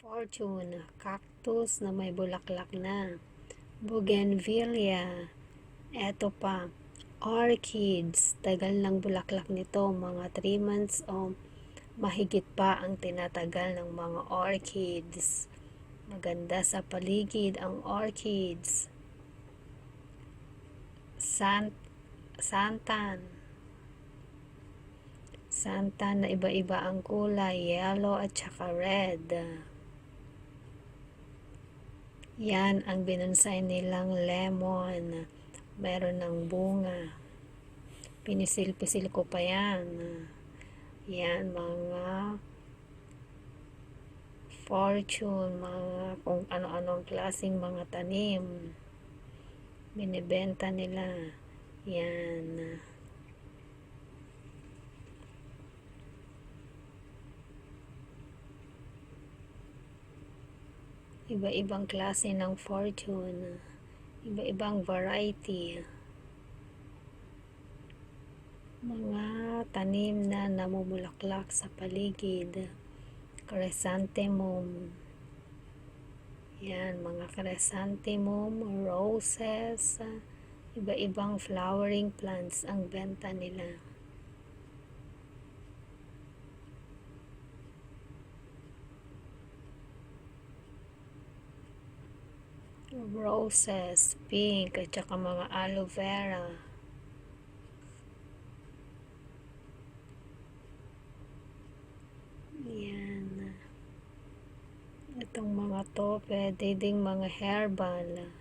Fortune, cactus na may bulaklak na. Bougainvillea. Eto pa, orchids. Tagal ng bulaklak nito, mga 3 months o mahigit pa ang tinatagal ng mga orchids. Maganda sa paligid ang orchids. Sant santan. Santan na iba-iba ang kulay, yellow at saka red. Yan ang binunsay nilang lemon. Meron ng bunga. Pinisil-pisil ko pa yan. Yan mga fortune, mga kung ano-anong klaseng mga tanim. Binibenta nila. Yan. Iba-ibang klase ng fortune. Iba-ibang variety. Mga tanim na namumulaklak sa paligid. Chrysanthemum. Yan, mga chrysanthemum, roses, iba-ibang flowering plants ang benta nila. Roses, pink, at saka mga aloe vera. Yan. Itong mga to, pwede ding mga herbal.